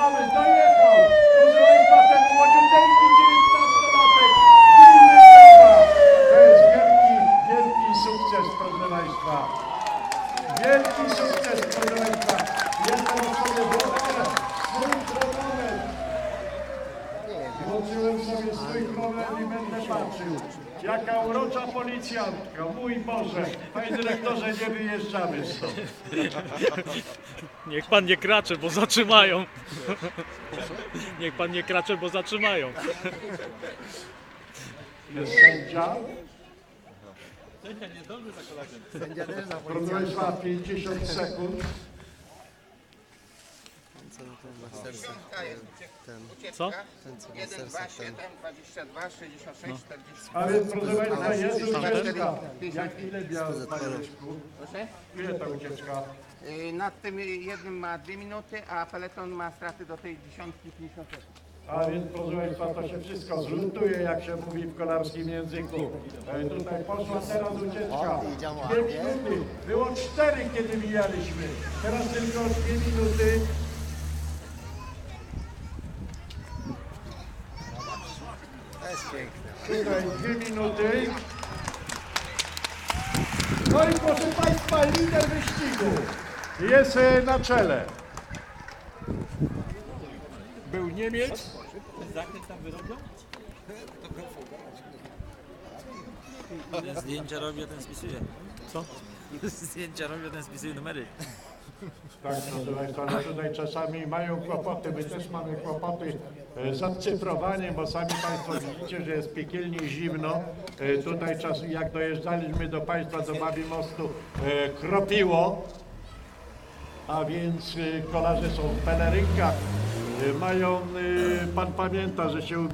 mamy, dojechał! Proszę ten młodziuteńki 19-latek pilny prawa. To jest wielki, wielki sukces, proszę. Wielki sukces, proszę Państwa. Sobie włączę swój chronometr. Włączyłem sobie swój chronometr i będę patrzył. Jaka urocza policjantka, mój Boże. Panie dyrektorze, nie wyjeżdżamy stąd. Niech pan nie kracze, bo zatrzymają. Niech pan nie kracze, bo zatrzymają. Jest sędzia. Proszę Państwa, 50 sekund. Co? 1, 2, 7, 22, 66, 40. A więc proszę Państwa, jest ucieczka. Jak ile Panie Leszku? Proszę? Ile ta ucieczka? Y, Nad tym jednym ma 2 minuty, a peleton ma straty do tej dziesiątki 50 sekund. A więc proszę Państwa, to się wszystko zluntuje, jak się mówi w kolarskim języku. E, tutaj poszła teraz ucieczka. Dwie minuty. Było cztery, kiedy mijaliśmy. Teraz tylko dwie minuty. Tutaj dwie minuty. No i proszę Państwa, lider wyścigu jest e, na czele. Był Niemiec, Zdjęcia robię, ten spisuje. Co? Zdjęcia robię, ten spisuje numery. Tak, proszę Państwa, tutaj czasami mają kłopoty, my też mamy kłopoty e, z odcyfrowaniem, bo sami Państwo widzicie, że jest piekielnie zimno. E, Tutaj czas, jak dojeżdżaliśmy do Państwa, do Babi Mostu, e, kropiło, a więc kolarze są w pelerynkach, mają, Pan pamięta, że się ubiera